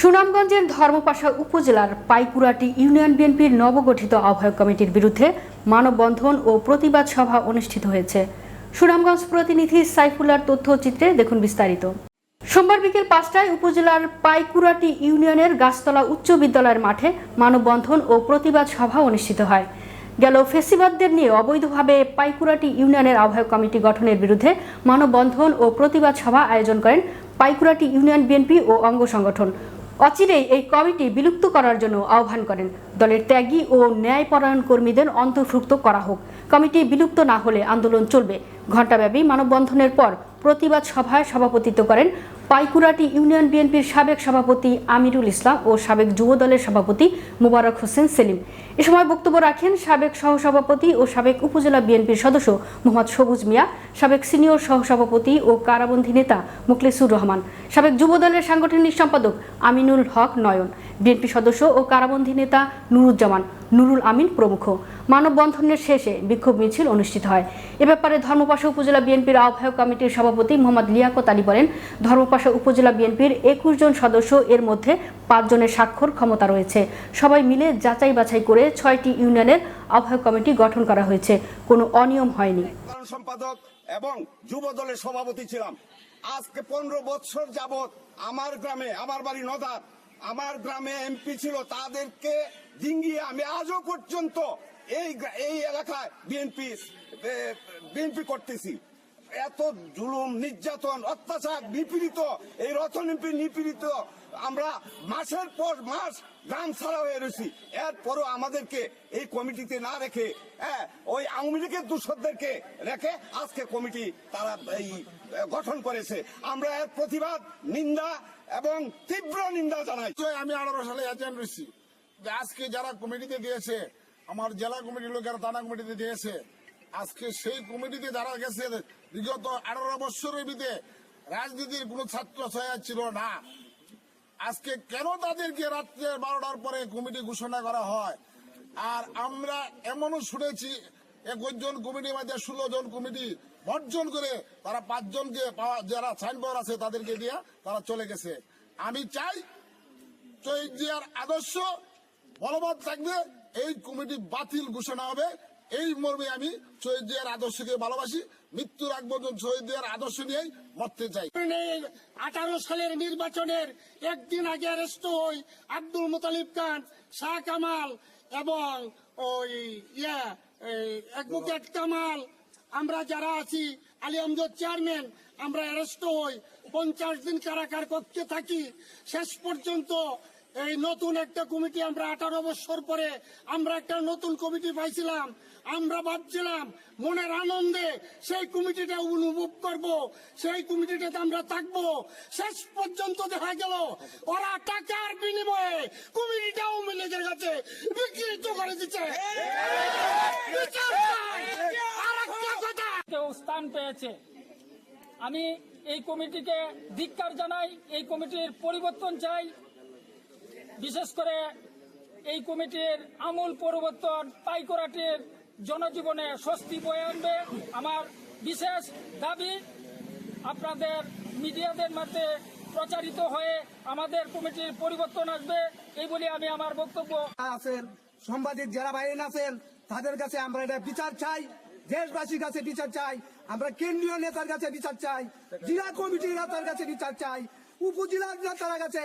সুনামগঞ্জের ধর্মপাশা উপজেলার পাইকুরাটি ইউনিয়ন বিএনপির নবগঠিত আহ্বায়ক কমিটির বিরুদ্ধে মানববন্ধন ও প্রতিবাদ সভা অনুষ্ঠিত হয়েছে। সুনামগঞ্জ প্রতিনিধি সাইফুল্লার তথ্যচিত্রে দেখুন বিস্তারিত। সোমবার বিকেল পাঁচটায় উপজেলার পাইকুরাটি ইউনিয়নের গাছতলা উচ্চ বিদ্যালয়ের মাঠে মানববন্ধন ও প্রতিবাদ সভা অনুষ্ঠিত হয়। গেল ফেসিবাদদের নিয়ে অবৈধভাবে পাইকুরাটি ইউনিয়নের আহ্বায়ক কমিটি গঠনের বিরুদ্ধে মানববন্ধন ও প্রতিবাদ সভা আয়োজন করেন পাইকুরাটি ইউনিয়ন বিএনপি ও অঙ্গ সংগঠন। অচিরেই এই কমিটি বিলুপ্ত করার জন্য আহ্বান করেন। দলের ত্যাগী ও ন্যায়পরায়ণ কর্মীদের অন্তর্ভুক্ত করা হোক। কমিটি বিলুপ্ত না হলে আন্দোলন চলবে। ঘণ্টাব্যাপী মানববন্ধনের পর প্রতিবাদ সভায় সভাপতিত্ব করেন পাইকুরাটি ইউনিয়ন বিএনপির সাবেক সভাপতি আমিরুল ইসলাম ও সাবেক যুব দলের সভাপতি মোবারক হোসেন সেলিম। এ সময় বক্তব্য রাখেন সাবেক সহসভাপতি ও সাবেক উপজেলা বিএনপির সদস্য মোহাম্মদ সবুজ মিয়া, সাবেক সিনিয়র সহসভাপতি ও কারাবন্দী নেতা মুখলেসুর রহমান, সাবেক যুব দলের সাংগঠনিক সম্পাদক আমিনুল হক নয়ন, বিএনপি সদস্য ও কারাবন্দী নেতা নুরুজ্জামান নুরুল আমিন প্রমুখ। মানববন্ধনের শেষে বিক্ষোভ মিছিল অনুষ্ঠিত হয়। এ ব্যাপারে ধর্মপাশা উপজেলা বিএনপির আহ্বায়ক কমিটির সভাপতি মোহাম্মদ লিয়াকত আলী বলেন, ধর্মপাশা উপজেলা বিএনপির একুশ জন সদস্য, এর মধ্যে পাঁচজনের স্বাক্ষর ক্ষমতা রয়েছে। সবাই মিলে যাচাই বাছাই করে ছয়টি ইউনিয়নের আহ্বায়ক কমিটি গঠন করা হয়েছে। কোনো অনিয়ম হয়নি। সম্পাদক এবং যুব দলের সভাপতি ছিলাম। আজকে পনেরো বছর যাবত আমার গ্রামে, আমার বাড়ি নদার আমার গ্রামে এমপি ছিল, তাদেরকে ডিঙ্গিয়ে আমি আজও পর্যন্ত এই এই এলাকায় বিএনপি বিএনপি করতেছি। এত জুলুম, নির্যাতন, অত্যাচার, নিপীড়িত, এই রথনীতি নিপীড়িত। আমরা মাসের পর মাস গ্রাম ছাড়া হয়ে রয়েছি। এরপরও আমাদেরকে এই কমিটিতে না রেখে হ্যাঁ ওই আওয়ামী লীগের দূষরদেরকে রেখে আজকে কমিটি তারা এই গঠন করেছে। আমরা এর প্রতিবাদ, নিন্দা এবং তীব্র নিন্দা জানাই। আমি আঠারো সালে এজেন্ট রয়েছি আজকে যারা কমিটিতে দিয়েছে, আমার জেলা কমিটির লোকেরা থানা কমিটিতে দিয়েছে, আজকে সেই কমিটিতে যারা গেছে, বিগত আঠারো বছরের ভিতরে রাজনীতির কোন ছাত্র ছায়া ছিল না। আজকে কেন তাদেরকে রাত্রে বারোটার পরে কমিটি ঘোষণা করা হয়? আর আমরা এমনও শুনেছি, একুশ জন কমিটির মধ্যে ষোলো জন কমিটি বর্জন করে তারা পাঁচজনকে যারা সাইনবোর্ড আছে তাদেরকে দিয়ে তারা চলে গেছে। আমি চাই শহীদ জিয়ার আদর্শ বলবৎ থাকবে, এই কমিটি বাতিল ঘোষণা হবে। এই মর্মে আমি শহীদ জিয়ার আদর্শকে ভালোবাসি। মৃত্যুর আগ পর্যন্ত শহীদ জিয়ার আদর্শ নিয়েই মরতে চাই। আঠারো সালের নির্বাচনের একদিন আগে অ্যারেস্ট হই আব্দুল মুতালিব খান, শাহ কামাল এবং ওই ইয়া অ্যাডভোকেট কামাল। আমরা যারা আছি আলী আমজদ চেয়ারম্যান আমরা অ্যারেস্ট হই। পঞ্চাশ দিন কারাগার করতে থাকি। শেষ পর্যন্ত এই নতুন একটা কমিটি আমরা আঠারো বছর পরে আমরা একটা নতুন কমিটি পাইছিলাম। আমরা ভাবছিলাম মনের আনন্দে সেই কমিটিটা অনুভব করব সেই কমিটিটাতে আমরা থাকব। শেষ পর্যন্ত দেখা গেল ওরা টাকার বিনিময়ে কমিটিটা আওয়ামী লীগের কাছে বিকৃত করে দিচ্ছে। আর কেউ স্থান পেয়েছে। আমি এই কমিটিকে ধিক্কার জানাই, এই কমিটির পরিবর্তন চাই। বিশেষ করে এই কমিটির আমূল পরিবর্তন পাইকরাটির জনজীবনে স্বস্তি বয়ে আনবে। আমার বিশেষ দাবি, আপনাদের মিডিয়াদের মধ্যে প্রচারিত হয়ে আমাদের কমিটির পরিবর্তন আসবে, এই বলে আমি আমার বক্তব্য আছেন, সাংবাদিক যারা বাইরে আছেন, তাদের কাছে আমরা এটা বিচার চাই। দেশবাসীর কাছে বিচার চাই, আমরা কেন্দ্রীয় নেতার কাছে বিচার চাই, জেলা কমিটির নেতার কাছে বিচার চাই উপজেলার নেতার কাছে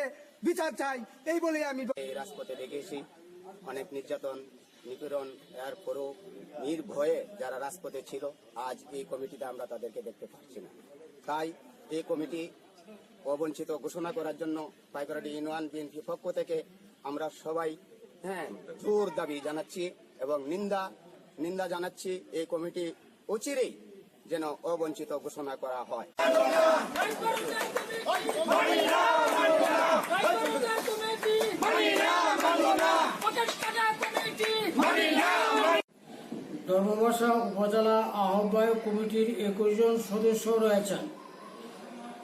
বিচার চাই, এই বলে আমি রাজপথে দেখেছি অনেক নির্যাতন, নিপীড়ন এরপরও নির্ভয়ে যারা রাজপথে ছিল, আজ এই কমিটিতে আমরা তাদেরকে দেখতে পাচ্ছি না। তাই এই কমিটি অবঞ্চিত ঘোষণা করার জন্য পাইকরাটি ইউনিয়ন বিএনপি পক্ষ থেকে আমরা সবাই হ্যাঁ জোর দাবি জানাচ্ছি এবং নিন্দা নিন্দা জানাচ্ছি, এই কমিটি অচিরেই যেন অবঞ্চিত ঘোষণা করা হয়। উপজেলা আহ্বায়ক কমিটির একুশ জন সদস্য রয়েছেন।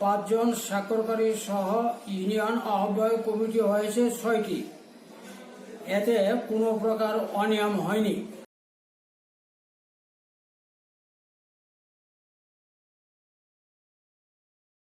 পাঁচজন স্বাক্ষরকারী সহ ইউনিয়ন আহ্বায়ক কমিটি হয়েছে ছয়টি। এতে কোনো প্রকার অনিয়ম হয়নি।